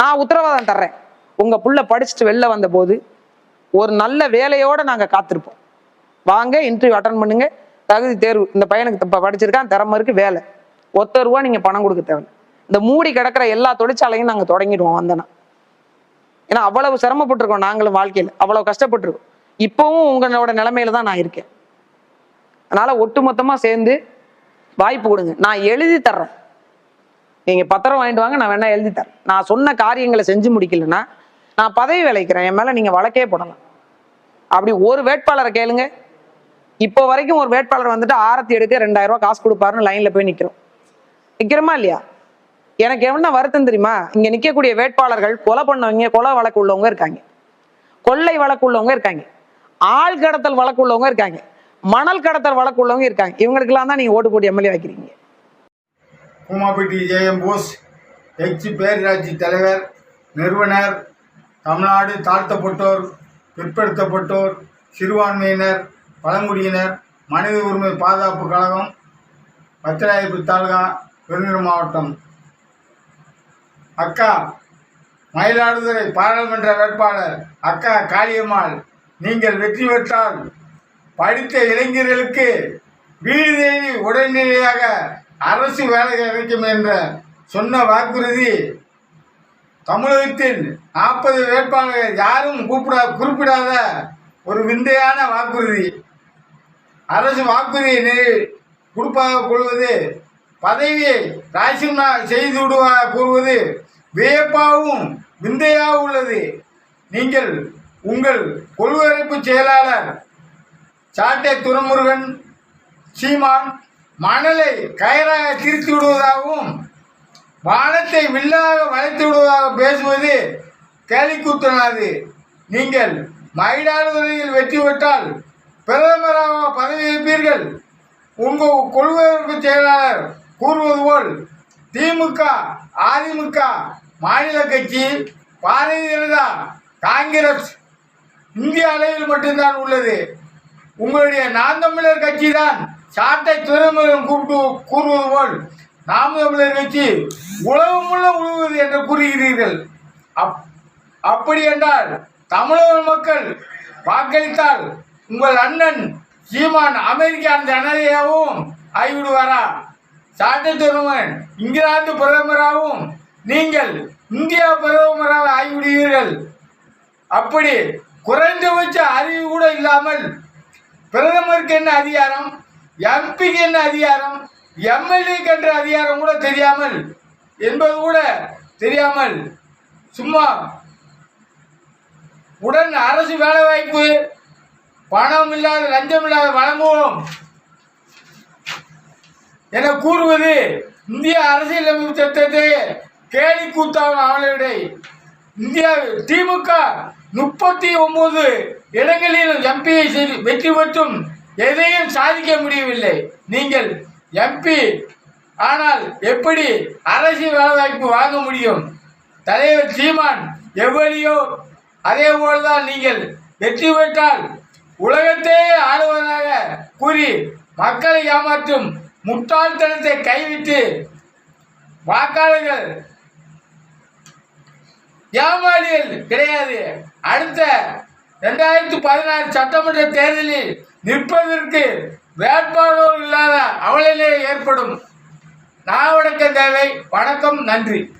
நான் உத்தரவாதம் தர்றேன். உங்க புள்ள படிச்சுட்டு வெளில வந்த போது ஒரு நல்ல வேலையோட நாங்க காத்திருப்போம். வாங்க இன்டர்வியூ அட்டன் பண்ணுங்க. தகுதி தேர்வு இந்த பையனுக்கு இப்போ படிச்சிருக்கான் திறமை இருக்கு வேலை. ஒத்த ரூபா நீங்க பணம் கொடுக்க தேவை இந்த மூடி கிடக்கிற எல்லா தொழிற்சாலையும் நாங்க தொடங்கிடுவோம் வந்தனா. ஏன்னா அவ்வளவு சிரமப்பட்டிருக்கோம் நாங்களும் வாழ்க்கையில. அவ்வளவு கஷ்டப்பட்டிருக்கோம். இப்பவும் உங்களோட நிலைமையில தான் நான் இருக்கேன். அதனால ஒட்டுமொத்தமா சேர்ந்து வாய்ப்பு கொடுங்க. நான் எழுதி தர்றேன். நீங்கள் பத்திரம் வாங்கிட்டு வாங்க நான் வேணா எழுதி தரேன். நான் சொன்ன காரியங்களை செஞ்சு முடிக்கலன்னா நான் பதவி விளைக்கிறேன் என் மேலே நீங்கள் வழக்கே போடலாம். அப்படி ஒரு வேட்பாளரை கேளுங்க. இப்போ வரைக்கும் ஒரு வேட்பாளர் வந்துட்டு ஆரத்தி எடுக்க ரெண்டாயிரம் ரூபா காசு கொடுப்பாருன்னு லைனில் போய் நிற்கிறோம் நிற்கிறோமா இல்லையா? எனக்கு என்ன வருத்தம் தெரியுமா? இங்கே நிற்கக்கூடிய வேட்பாளர்கள் கொலை பண்ணவங்க கொலை வழக்கு உள்ளவங்க இருக்காங்க. கொள்ளை வழக்கு உள்ளவங்க இருக்காங்க. ஆள் கடத்தல் வழக்கு உள்ளவங்க இருக்காங்க. மணல் கடத்தல் வழக்கு உள்ளவங்க இருக்காங்க. இவங்களுக்கெல்லாம் தான் நீங்கள் ஓட்டு போட்டு எம்எல்ஏ வைக்கிறீங்க கூமாப்பட்டி ஜேஎம் போஸ் எச். பேரராட்சி தலைவர் நிறுவனர் தமிழ்நாடு தாழ்த்தப்பட்டோர் பிற்படுத்தப்பட்டோர் சிறுபான்மையினர் பழங்குடியினர் மனித உரிமை பாதுகாப்பு கழகம் பத்திராயப்பு தாலுகா விருதுநகர் மாவட்டம். அக்கா மயிலாடுதுறை பாராளுமன்ற வேட்பாளர் அக்கா காளியம்மாள் நீங்கள் வெற்றி பெற்றால் படித்த இளைஞர்களுக்கு வீடு உடனடியாக அரசு வேலை கிடைக்கும் என்ற சொன்ன வாக்குறுதி தமிழகத்தில் நாற்பது வேட்பாளர்கள் யாரும் கூப்பிடா குறிப்பிடாத ஒரு விந்தையான வாக்குறுதி. அரசு வாக்குறுதியை நெ- கொடுப்பாக கொள்வது பதவியை ராஜினா செய்து விடுவா கூறுவது வியப்பாகவும் விந்தையாக உள்ளது. நீங்கள் உங்கள் கொள்வரப்பு செயலாளர் சாட்டை துரமுருகன் சீமான் மணலை கயராக திரித்து விடுவதாகவும் வானத்தை வில்லாக வளைத்து விடுவதாக பேசுவது கேலிக்கூத்தனாது. நீங்கள் மயிலாடுதுறையில் வெற்றி பெற்றால் பிரதமராக பதவி ஏற்பீர்கள் உங்கள் கொள்வதற்கு செயலாளர் கூறுவது போல் திமுக அதிமுக மாநில கட்சி பாரதிய ஜனதா காங்கிரஸ் இந்திய அளவில் மட்டும்தான் உள்ளது. உங்களுடைய நாம் தமிழர் கட்சி தான் சாட்டை துறைமுகம் கூப்பிட்டு கூறுவது போல் நாம் தமிழர் கட்சி உலகமுள்ள உழுவது என்று கூறுகிறீர்கள். அப் அப்படி என்றால் தமிழக மக்கள் வாக்களித்தால் உங்கள் அண்ணன் சீமான் அமெரிக்கா ஜனதையாகவும் ஆகிவிடுவாரா? சாட்டை திருமன் இங்கிலாந்து பிரதமராகவும் நீங்கள் இந்தியா பிரதமராக ஆகிவிடுவீர்கள். அப்படி குறைந்தபட்ச அறிவு கூட இல்லாமல் பிரதமருக்கு என்ன அதிகாரம்? எம்பிக்கு என்ன அதிகாரம் எம்எல்ஏக்கு என்ற அதிகாரம் கூட தெரியாமல் என்பது கூட தெரியாமல் சும்மா உடன் அரசு வேலைவாய்ப்பு பணம் இல்லாத லஞ்சம் இல்லாத வழங்குவோம் என கூறுவது இந்திய அரசியலமைப்பு சட்டத்தை கேலி கூத்தாகும் அவளை இந்தியா திமுக முப்பத்தி ஒன்பது இடங்களில் எம்பியை வெற்றி பெற்றும் எதையும் சாதிக்க முடியவில்லை. நீங்கள் எம்பி ஆனால் எப்படி அரசியல் வேலைவாய்ப்பு வாங்க முடியும்? தலைவர் சீமான் எவ்வளியோ அதே போல்தான் நீங்கள் வெற்றி பெற்றால் உலகத்தையே ஆளுவதாக கூறி மக்களை ஏமாற்றும் முட்டாள்தனத்தை கைவிட்டு வாக்காளர்கள் ஏமாளிகள் கிடையாது. அடுத்த ரெண்டாயிரத்து பதினாறு சட்டமன்ற தேர்தலில் நிற்பதற்கு வேட்பாளர் இல்லாத அவளிலே ஏற்படும். நாவடக்க தேவை. வணக்கம். நன்றி.